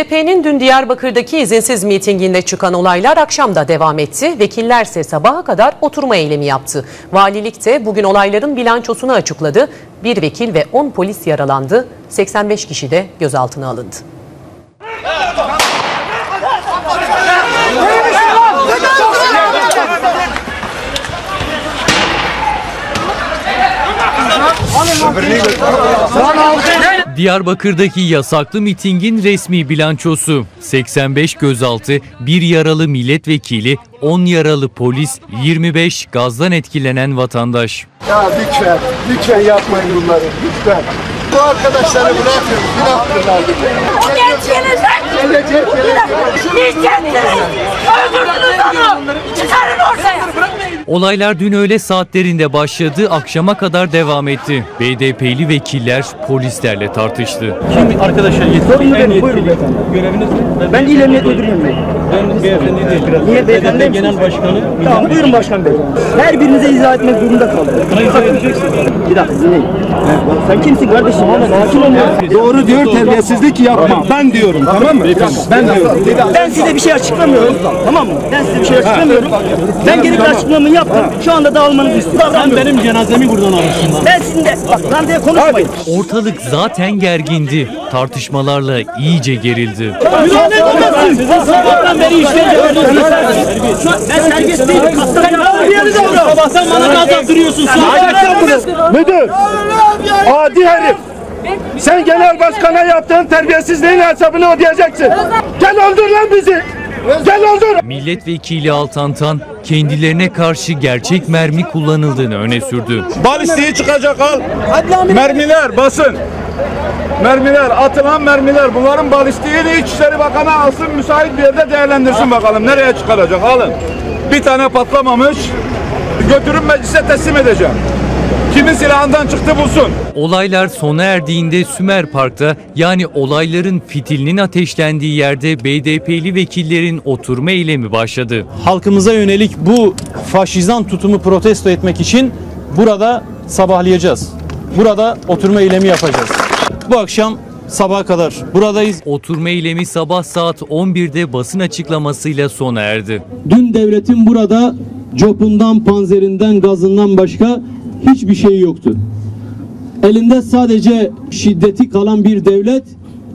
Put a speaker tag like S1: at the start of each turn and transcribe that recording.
S1: BDP'nin dün Diyarbakır'daki izinsiz mitinginde çıkan olaylar akşamda devam etti. Vekillerse sabaha kadar oturma eylemi yaptı. Valilik de bugün olayların bilançosunu açıkladı. Bir vekil ve 10 polis yaralandı. 85 kişi de gözaltına alındı.
S2: Diyarbakır'daki yasaklı mitingin resmi bilançosu 85 gözaltı, 1 yaralı milletvekili, 10 yaralı polis, 25 gazdan etkilenen vatandaş.
S3: Ya lütfen, lütfen yapmayın bunları, lütfen. Bu arkadaşları bırakın, günahtırlar.
S4: Gençliğinizden
S3: Gelecek, gelecek.
S4: Öldürdünüz onu. Çıkarın ortaya.
S2: Olaylar dün öğle saatlerinde başladı, akşama kadar devam etti. BDP'li vekiller polislerle tartıştı.
S5: Kim arkadaşlar yetkili?
S6: Buyurun beyefendi.
S5: Göreviniz ne?
S6: Ben İl Emniyet Müdürüyüm.
S5: Ben beyefendi değil. Biraz
S6: Niye beyefendi misiniz?
S5: Genel Başkanı.
S6: Tamam buyurun başkan bey. Her birinize izah etmek zorunda kaldım.
S5: Bana izah.
S6: Bir dakika dinleyin. Sen kimsin kardeşim? Sakin ol ya.
S3: Doğru diyor, terbiyesizlik yapma. Ben diyorum, tamam mı? Ben diyorum.
S6: Ben size bir şey açıklamıyorum. Tamam mı? Ben size bir şey açıklamıyorum. Ben gerekli açıklamamı yaptım. Şu anda dağılmanızı istiyorum.
S5: Sen benim cenazemi buradan alırsın lan.
S6: Ben sizinle bak lan diye konuşmayın.
S2: Ortalık zaten gergindi. Tartışmalarla iyice gerildi.
S6: Müsaade edemezsin.
S5: Sizin sabahtan beri işkence veriyorsunuz.
S6: Ben serbest değilim. Kastan yaptım.
S5: Sabahtan bana gaz attırıyorsun.
S3: Müdür, adi herif. Sen genel başkana yaptığın terbiyesizliğin hesabını ödeyeceksin. Gel öldür lan bizi. Gel öldür.
S2: Milletvekili Altantan kendilerine karşı gerçek mermi kullanıldığını öne sürdü.
S7: Balistiği çıkacak al. Mermiler basın. Mermiler, atılan mermiler. Bunların balistiğini İçişleri Bakanı alsın, müsait bir yerde değerlendirsin bakalım. Nereye çıkaracak? Alın. Bir tane patlamamış. Götürün meclise teslim edeceğim. Kimin silahından çıktı bulsun.
S2: Olaylar sona erdiğinde Sümer Park'ta yani olayların fitilinin ateşlendiği yerde BDP'li vekillerin oturma eylemi başladı.
S5: Halkımıza yönelik bu faşizan tutumu protesto etmek için burada sabahlayacağız. Burada oturma eylemi yapacağız. Bu akşam sabaha kadar buradayız.
S2: Oturma eylemi sabah saat 11'de basın açıklamasıyla sona erdi.
S8: Dün devletin burada copundan, panzerinden, gazından başka hiçbir şey yoktu. Elinde sadece şiddeti kalan bir devlet